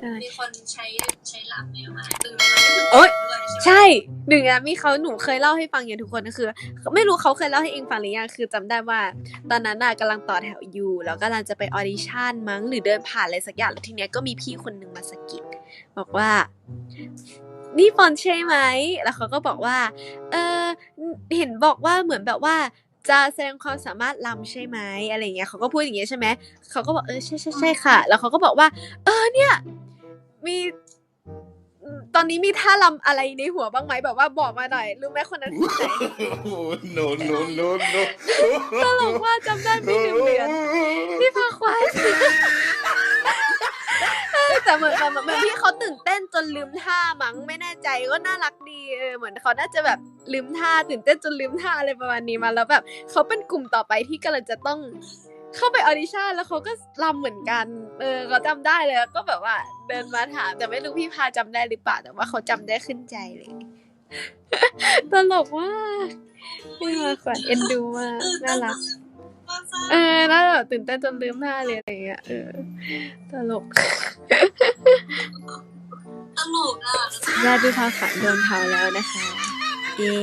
ใช่ มีคนใช้ใช้หลับเยอะมากตื่นโอ๊ย ด้วยใช่ไหมใช่หนึ่งอะมีเขาหนูเคยเล่าให้ฟังอย่างทุกคนก็คือ ไม่รู้เขาเคยเล่าให้เองฟังหรือยังคือจำได้ว่า ตอนนั้นน่ะกำลังต่อแถวอยู่แล้วกำลังจะไปออดิชั่นมั้งหรือเดินผ่านอะไรสักอย่างแล้วทีเนี้ยก็มีพี่คนหนึ่งมาสะกิดบอกว่า นี่ฟอนใช่ไหมแล้วเขาก็บอกว่า เออเห็นบอกว่าเหมือนแบบว่า จะแสดงความสามารถลำใช่ไหมอะไรอย่างเงี้ยเขาก็พูดอย่างเงี้ยใช่ไหมเขาก็บอกเออใช่ใช่ใช่ค่ะ แล้วเขาก็บอกว่า เออเนี่ย มีอืมตอนนี้มีท่าลำอะไรในหัวบ้างไหมแบบว่าบอกมาหน่อยรู้ไหมคนนั้นคือใคร no, no, no, no. ตลกว่าจำได้พี่หนึ่งเหรียญพี่พาควายเออแต่เหมือนแบบเหมือนพี่เขาตื่นเต้นจนลืมท่ามั้งไม่แน่ใจก็น่ารักดีเออเหมือนเขาน่าจะแบบลืมท่าตื่นเต้นจนลืมท่าอะไรประมาณนี้มาแล้วแบบเขาเป็นกลุ่มต่อไปที่กำลังจะต้อง เข้าไปออดิชั่นแล้วเขาก็รำเหมือนกัน เออเขาจำได้เลยแล้วก็แบบว่า เดินมาถามแต่ไม่รู้พี่พาจำได้หรือเปล่าแต่ว่าเขาจำได้ขึ้นใจเลย ตลกมากพี่พาขวัญเอ็นดูมากตื่นน่าเต้นรักมากเออน่าแบบตื่นเต้นจนลืมท่าเลยอะไรอย่างเงี้ยเออตลกตลกอะญาติพี่พาฝันโดนเผาแล้วนะคะเย้